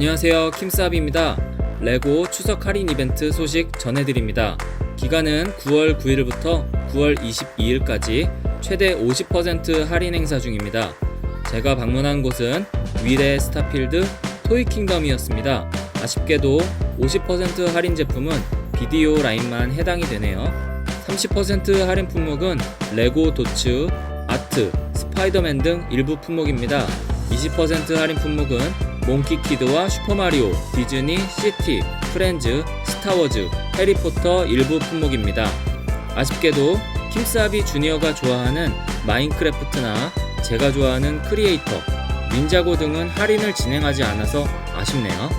안녕하세요. 킴스합입니다. 레고 추석 할인 이벤트 소식 전해드립니다. 기간은 9월 9일부터 9월 22일까지 최대 50% 할인 행사 중입니다. 제가 방문한 곳은 위례 스타필드 토이킹덤이었습니다. 아쉽게도 50% 할인 제품은 비디오 라인만 해당이 되네요. 30% 할인 품목은 레고 도츠, 아트, 스파이더맨 등 일부 품목입니다. 20% 할인 품목은 몽키키드와 슈퍼마리오, 디즈니, 시티, 프렌즈, 스타워즈, 해리포터 일부 품목입니다. 아쉽게도 킴스아비 주니어가 좋아하는 마인크래프트나 제가 좋아하는 크리에이터, 닌자고 등은 할인을 진행하지 않아서 아쉽네요.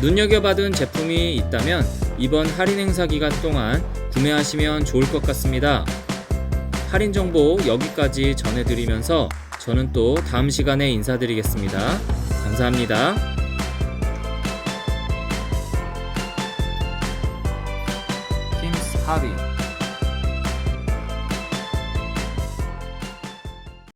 눈여겨받은 제품이 있다면 이번 할인 행사 기간 동안 구매하시면 좋을 것 같습니다. 할인 정보 여기까지 전해드리면서 저는 또 다음 시간에 인사드리겠습니다. 감사합니다. 하비